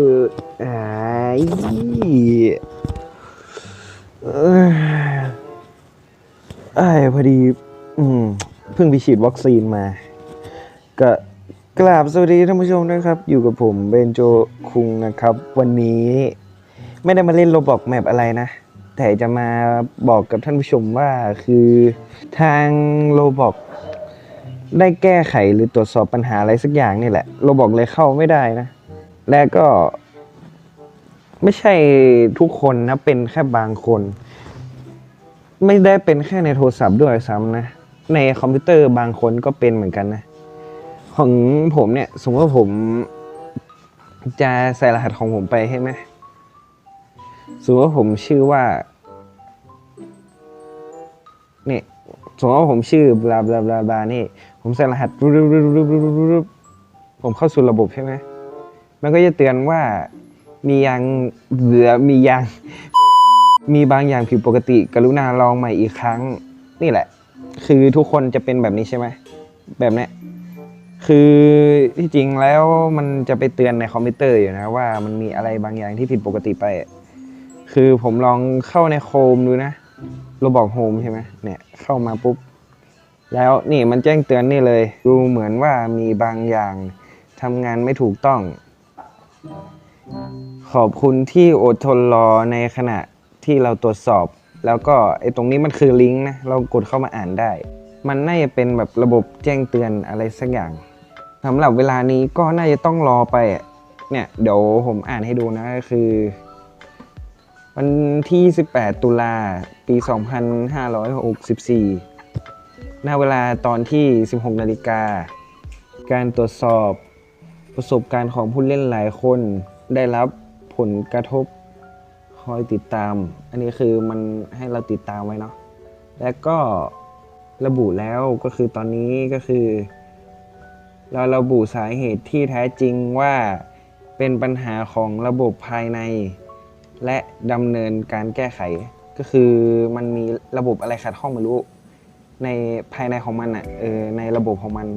เออไอ้ยไอ้พอดี อืมเพิ่งไปฉีดวัคซีนมา ก็กราบสวัสดีท่านผู้ชมนะครับ อยู่กับผมเบนโจคุงนะครับ วันนี้ไม่ได้มาเล่นโรบอกแมปอะไรนะ แต่จะมาบอกกับท่านผู้ชมว่าคือทางโรบอกได้แก้ไขหรือตรวจสอบปัญหาอะไรสักอย่างนี่แหละ โรบอกเลยเข้าไม่ได้นะ และก็ ไม่ใช่ทุกคนนะ เป็นแค่บางคน ไม่ได้เป็นแค่ในโทรศัพท์ด้วยซ้ำนะ ในคอมพิวเตอร์บางคนก็เป็นเหมือนกันนะ ของผมเนี่ย สมมติว่าผมจะใส่รหัสของผมไปใช่ไหมสมมติว่าผมชื่อว่า เนี่ยสมมติว่าผมชื่อบลาบลาบลาบลานี่ ผมใส่รหัสรูปรูปรูปรูปรูปผมเข้าสู่ระบบใช่ไหม มันก็จะเตือนว่ามียางเหลือมียาง มีบางอย่างผิดปกติ กรุณาลองใหม่อีกครั้ง นี่แหละ คือทุกคนจะเป็นแบบนี้ใช่ไหมแบบเนี้ยคือที่จริงแล้วมันจะไปเตือนในคอมพิวเตอร์อยู่นะว่ามันมีอะไรบางอย่างที่ผิดปกติไป คือผมลองเข้าในโคมดูนะโรบอกโฮมใช่ไหมเนี่ยเข้ามาปุ๊บ แล้วนี่มันแจ้งเตือนนี่เลย ดูเหมือนว่ามีบางอย่างทำงานไม่ถูกต้อง ขอบคุณที่อดทนรอในขณะที่เราตรวจสอบ แล้วก็ไอ้ตรงนี้มันคือลิงก์นะ เรากดเข้ามาอ่านได้ มันน่าจะเป็นแบบระบบแจ้งเตือนอะไรสักอย่างสำหรับเวลานี้ก็น่าจะต้องรอไป เนี่ย เดี๋ยวผมอ่านให้ดูนะก็คือ วันที่ 18 ตุลาปี 2564ณเวลาตอนที่ 16 นาฬิกา การตรวจสอบ ประสบการณ์ของผู้เล่นหลายคน ได้รับผลกระทบคอยติดตาม อันนี้คือมันให้เราติดตามไว้เนาะและก็ระบุแล้วก็คือตอนนี้ก็คือ เราระบุสาเหตุที่แท้จริงว่าเป็นปัญหาของระบบภายใน และดำเนินการแก้ไข ก็คือมันมีระบบอะไรขัดข้องไม่รู้ ในภายในของมันอะเออในระบบของมัน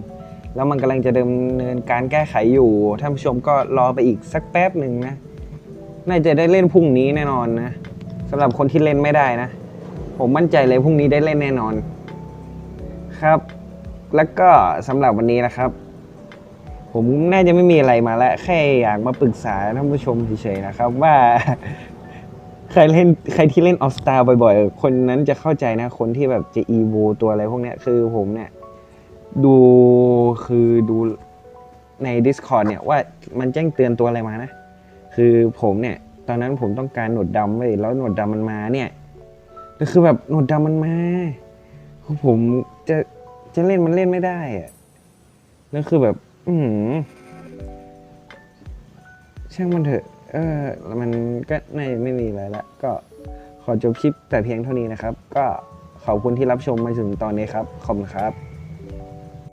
แล้วมันกำลังจะดำเนินการแก้ไขอยู่ท่านผู้ชมก็รอไปอีกสักแป๊บหนึ่งนะน่าจะได้เล่นพรุ่งนี้แน่นอนนะสำหรับคนที่เล่นไม่ได้นะ ผมมั่นใจเลยพรุ่งนี้ได้เล่นแน่นอน ครับ แล้วก็สำหรับวันนี้นะครับ ผมน่าจะไม่มีอะไรมาแล้วแค่อยากมาปรึกษาท่านผู้ชมเฉยๆนะครับ ว่าใครเล่นใครที่เล่นออสตาบ่อยๆ คนนั้นจะเข้าใจนะ คนที่แบบจะอีโวตัวอะไรพวกเนี้ยคือผมเนี่ย ดูคือดูใน Discord เนี่ยว่ามันแจ้งเตือนตัวอะไรมานะ คือผมเนี่ย ตอนนั้นผมต้องการหนวดดำไว้ยแล้วหนวดดำมันมาเนี่ยก็คือแบบหนวดดำมันมาคือผมจะจะเล่นมันเล่นไม่ได้อะแล้วคือแบบ อือหือช่างมันเถอะ เออแล้วมันก็น่ไม่มีอะไรละก็ขอจบคลิปแต่เพียงเท่านี้นะครับ ก็ขอบคุณที่รับชมมาถึงตอนนี้ครับ ขอบคุณครับ